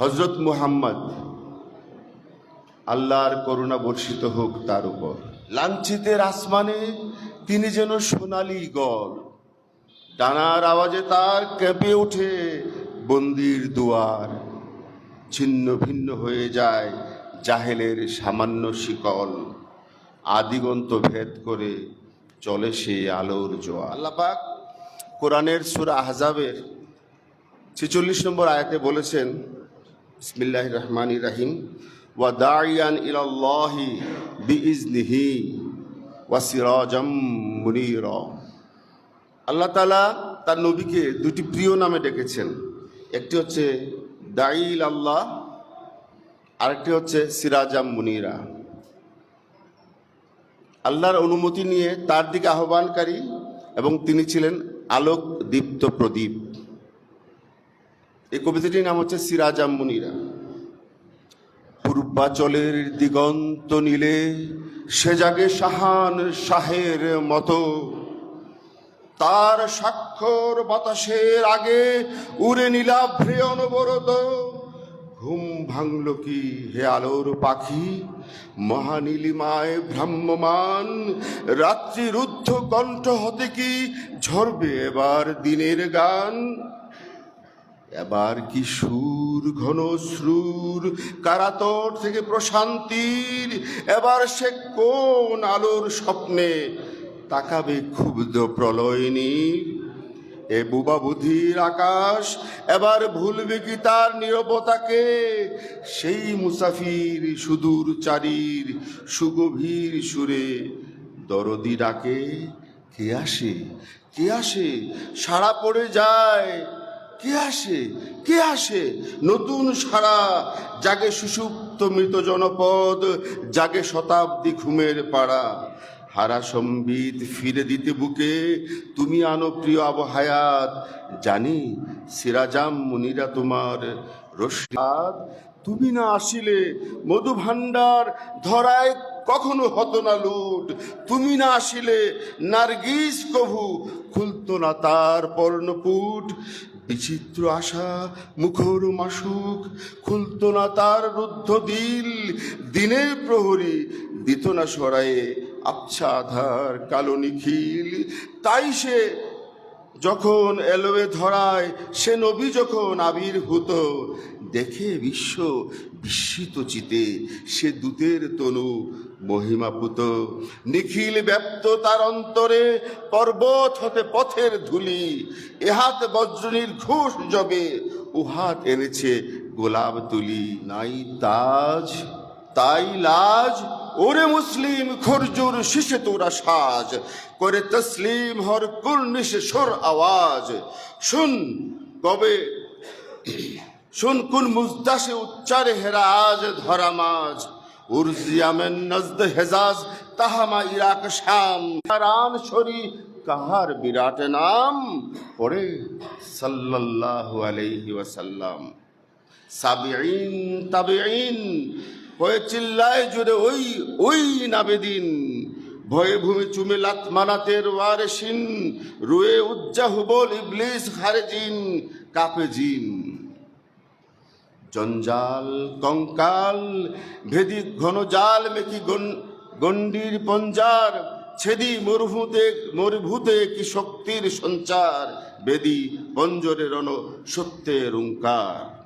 হজরত মুহাম্মদ, আল্লাহর করুণা বর্ষিত হোক তার উপর। লাঞ্ছিতের আসমানে তিনি যেন সোনালি গল ডানার আওয়াজে তার কেঁপে ওঠে বন্দির দুয়ার। ছিন্ন ভিন্ন হয়ে যায় জাহেলের সামান্য শিকল। আদিগন্ত ভেদ করে চলে সে আলোর জোয়া আল্লাপাক কোরআনের সুরা আহজাবের ছেচল্লিশ নম্বর আয়াতে বলেছেন বিসমিল্লাহ রহমান রাহিম ওয়া দাইয়ান ইলাল্লাহি বিইজনিহি ওয়া সিরাজাম মুনীরা আল্লাহ তাআলা তার নবীকে দুটি প্রিয় নামে ডেকেছেন। একটি হচ্ছে দাইল আল্লাহ আরেকটি হচ্ছে সিরাজাম মুনিরা। আল্লাহর অনুমতি নিয়ে তার দিকে আহ্বানকারী এবং তিনি ছিলেন আলোক দীপ্ত প্রদীপ। এই কবিতাটির নাম হচ্ছে সিরাজাম মুনিরা পূর্বাচলের দিগন্ত নীলে সে জাগে শাহান শাহের মতো। তার স্বাক্ষর বাতাসের আগে উড়ে নীলাভ্রে অনবরত ঘুম ভাঙল কি হে আলোর পাখি? মহানীলিমায় ভ্রাম্যমান রাত্রি রুদ্ধ কণ্ঠ হতে কি ঝরবে এবার দিনের গান? এবার কি সুর, ঘন সুর, কারাতর থেকে প্রশান্তির? এবার সে কোন আলোর স্বপ্নে তাকাবে ক্ষুব্ধ প্রলয়নী? এ বুবা বুধির আকাশ, এবার ভুলবে কি তার নিরবতাকে? সেই মুসাফির সুদূর চারির সুগভীর সুরে দরদি ডাকে, কে আসে? কে আসে? সারা পড়ে যায় কে আসে? কে আসে? নতুন সারা জাগে সুষুপ্ত মৃত জনপদ, জাগে শতাব্দী ঘুমের পাড়া। হারা সম্বিত ফিরে দিতে বুকে তুমি আনো প্রিয় আবহায়াত। জানি সিরাজাম মুনিরা তোমার রসাদ তুমি না আসিলে মধু ভাণ্ডার ধরায় কখনো হতো না লুট। তুমি না আসিলে নার্গিস কভু খুলতো না তার পর্ণপুট। বিচিত্র আশা, মুখর মাসুক, খুলত না তার রুদ্ধ দিল, দিনের প্রহরী দিত না সরায়ে, আবছা আধার, কালো নিখিল, তাই সে যখন এলোয়ে ধরায় সে নবী যখন আবির্ভূত, দেখে বিশ্ব বিস্মিত চিতে সে দূতের তনু মহিমাপুত। নিখিল ব্যপ্ত তার অন্তরে, পর্বত হতে পথের ধুলি, এহাত বজ্রনীর ঘোষ জবে, উহাত এনেছে গোলাপ তুলি। নাই তাজ তাই লাজ, ওরে মুসলিম, খরজুর শিশে তোরা সাজ। করে তসলিম হর কুর্নিশ সর আওয়াজ। শুন কবে, শুন কুন মুজদাসে উচ্চারে হেরাজ ধরা মাজ। উর্জিয়ামেন Najd Hejaz, Tihama Iraq Sham run শরী কাহার বিরাট নাম? পড়ে সাল্লাল্লাহু আলাইহি ওয়াসাল্লাম। সাবিঈন, তাবিঈন হয়ে চিল্লায় জুড়ে ওই ওই নাবেদিন ভয়ে ভূমি চুমে লাত মানাতের ওয়ারেসিন রুয়ে উজ্জাহুবল ইবলিস খারেজিন কাপে জিন। জঞ্জাল, কঙ্কাল, ভেদি ঘন জাল মেকি গণ্ডির পঞ্জার, ছেদি মরুভূতে মরুভূতে কি শক্তির সঞ্চার? বেদি পঞ্জরে রণ সত্যের ওঙ্কার